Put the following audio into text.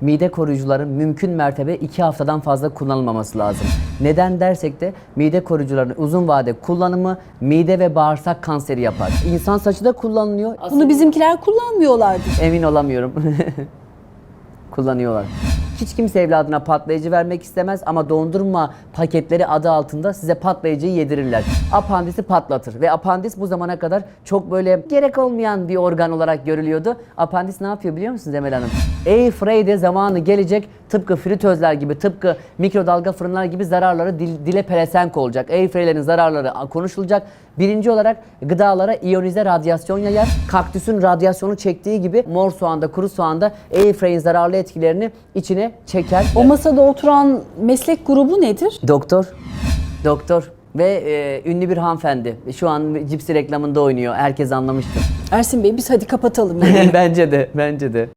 mide koruyucuların mümkün mertebe 2 haftadan fazla kullanılmaması lazım. Neden dersek de mide koruyucuların uzun vade kullanımı mide ve bağırsak kanseri yapar. İnsan saçı da kullanılıyor. Bunu bizimkiler kullanmıyorlardı. Emin olamıyorum. Kullanıyorlar. Hiç kimse evladına patlayıcı vermek istemez ama dondurma paketleri adı altında size patlayıcıyı yedirirler. Apandisi patlatır ve apandis bu zamana kadar çok böyle gerek olmayan bir organ olarak görülüyordu. Apandis ne yapıyor biliyor musunuz Emel Hanım? Airfry'de zamanı gelecek tıpkı fritözler gibi, tıpkı mikrodalga fırınlar gibi zararları dil- dile pelesenk olacak. Airfry'lerin zararları konuşulacak. Birinci olarak gıdalara iyonize radyasyon yayar. Kaktüsün radyasyonu çektiği gibi mor soğanda, kuru soğanda airfry'in zararlı etkilerini içine çeker. O masada oturan meslek grubu nedir? Doktor, doktor ve e, ünlü bir hanımefendi. Şu an cipsi reklamında oynuyor. Herkes anlamıştır. Ersin Bey biz hadi kapatalım. bence de, bence de.